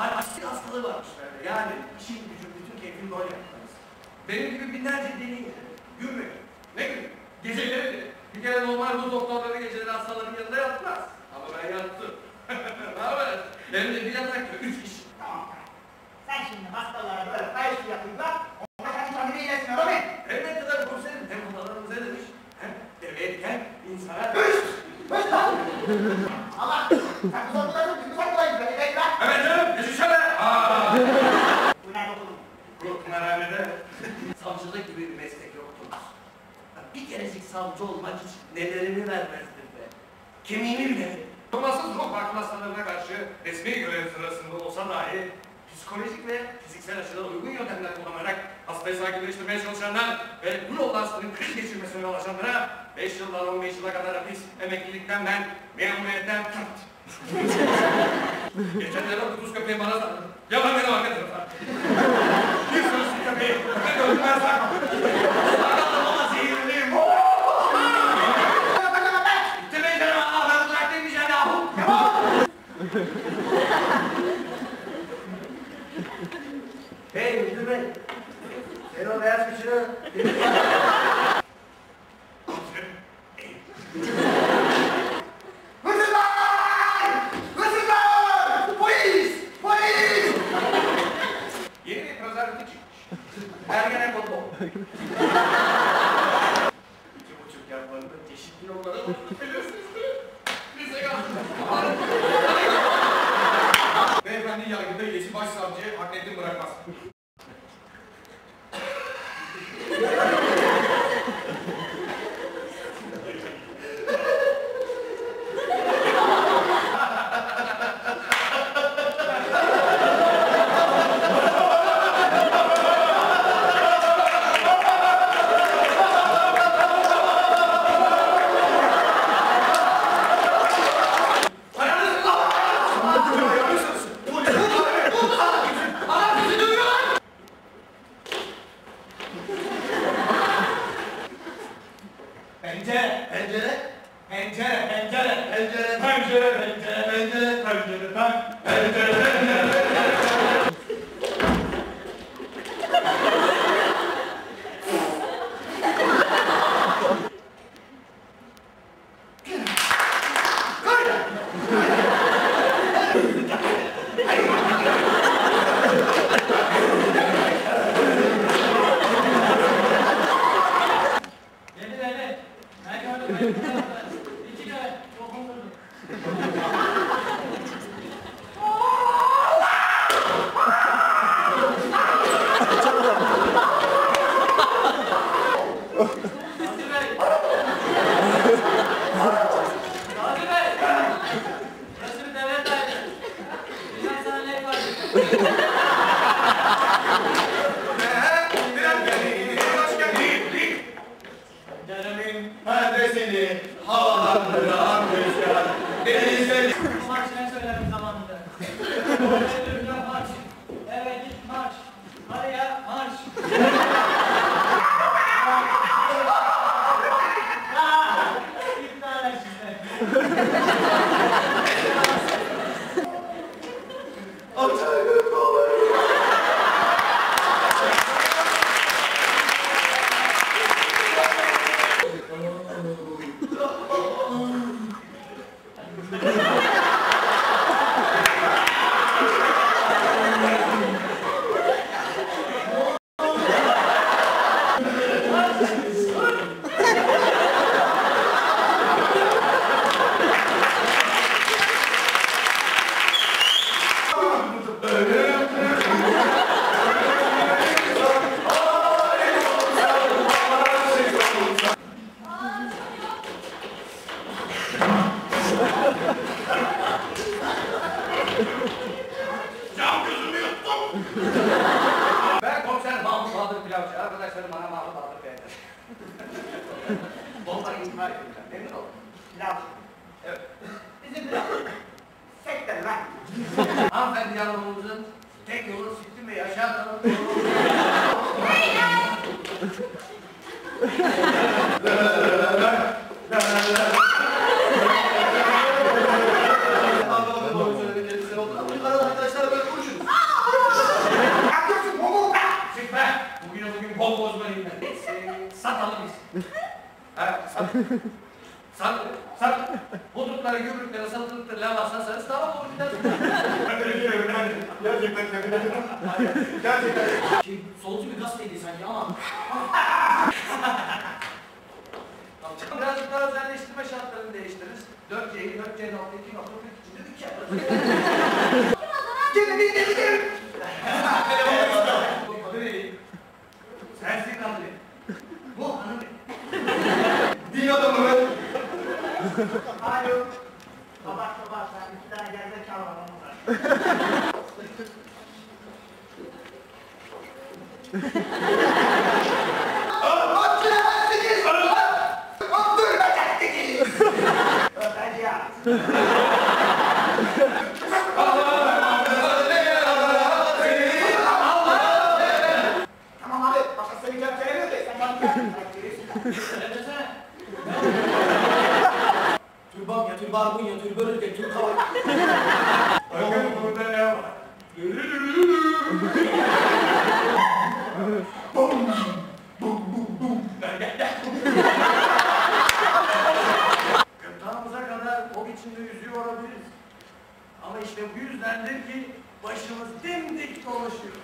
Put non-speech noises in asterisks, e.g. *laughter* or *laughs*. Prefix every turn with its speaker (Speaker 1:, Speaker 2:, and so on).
Speaker 1: Hani asil hastalığı varmış böyle. Yani işin gücün bütün keyfin böyle yapmanız. Benim gibi binlerce deneyim. Gün mü? Ne gün? Geceleri de. Bir kere normal bu doktorları geceleri hastaların yanında yatmaz. Ama ben yattım. *laughs* haber? Hem de bir yatakta üç kişi.
Speaker 2: Tamam. Sen şimdi hastalara böyle kayışı yapınca onlar kendi kendine iyileşsin öyle mi?
Speaker 1: Elbette tabii komiserim. Hem atalarımız ne demiş? Hem deveyken insana...
Speaker 2: Allah! Sen
Speaker 1: Evet canım, geçişene! Aa!
Speaker 2: Bu
Speaker 1: Pınarhane'de savcılık gibi bir meslek yoktur. Ya Bir kerecik savcı olmak için nelerini vermezdim be. Kemiğini bile. Olmazsız ruh bakım hastalarına karşı resmi görev sırasında olsa dahi psikolojik ve fiziksel açıdan uygun yöntemler kullanarak hastayı sakinleştirmeye çalışanlar ve bu yolda hastanın kriz geçirmesine yol açanlara 5 yıldan 15 yıla kadar hapis, emeklilikten ben, memuriyetten. *laughs* Geçenlerde kuduz köpeği bana sardı. Yalan beni arka tarafa. Bir sürü köpeği. Ben öldüm ben sarmam. Sarmadım ama zehirliyim. İttirmeyin canım. Aa, ben uzak demeyeceğim yahu. Hey müdür bey. Sen o beyaz *laughs* bir prezervatif çıkmış. Ergenekon bu. İki buçuk yaplarında çeşitli yollara biliyorsunuz değil mi? Bize.
Speaker 3: Beyefendi yargıda iletişim başsavcı Haklettin bırakmaz.
Speaker 2: Pencere!
Speaker 1: Pencere.
Speaker 2: Pencere! Pencere!
Speaker 1: Pencere.
Speaker 2: Pencere! Pencere!
Speaker 1: Pencere.
Speaker 2: Pencere! Pencere!
Speaker 4: Dedi dedi.
Speaker 3: Canımın perdesini havalandıran
Speaker 4: Bu marş ben söylerim zamanında. Ölümle *laughs* marş. Eve git. Araya marş. *laughs*
Speaker 1: Bomba intihar edeceğim. Memnun oldum.
Speaker 2: Pilav.
Speaker 1: Evet.
Speaker 2: Bizim pilav. Sektir lan.
Speaker 1: Hanımefendi yanımızın Sat, sat. Budukları, gümrüklere, satılıkları, lavasına sarız. Tamam mı? *laughs*
Speaker 3: Gerçekten Gerçekten.
Speaker 4: Şey, solcu bir gazeteydi sanki ama.
Speaker 1: Birazcık daha özelleştirme şartlarını değiştiririz. 4C'yi 4C nokta 2
Speaker 2: Hayır. Kabak kabak sen iki tane gerizekalı var onlar. Öğretmensiniz! Öldürmeyeceksiniz! Öğrenci ya. Tamam abi, başka söyleyeceğim şey yok ki. Sen bana gel.
Speaker 4: Söylesene. Türban ya, türbarbun ya, türbörü de, türkava.
Speaker 1: Bakın burada ne var? Gırtlağımıza kadar o biçimde yüzüyor olabiliriz. Ama işte bu yüzdendir ki başımız dimdik dolaşıyor.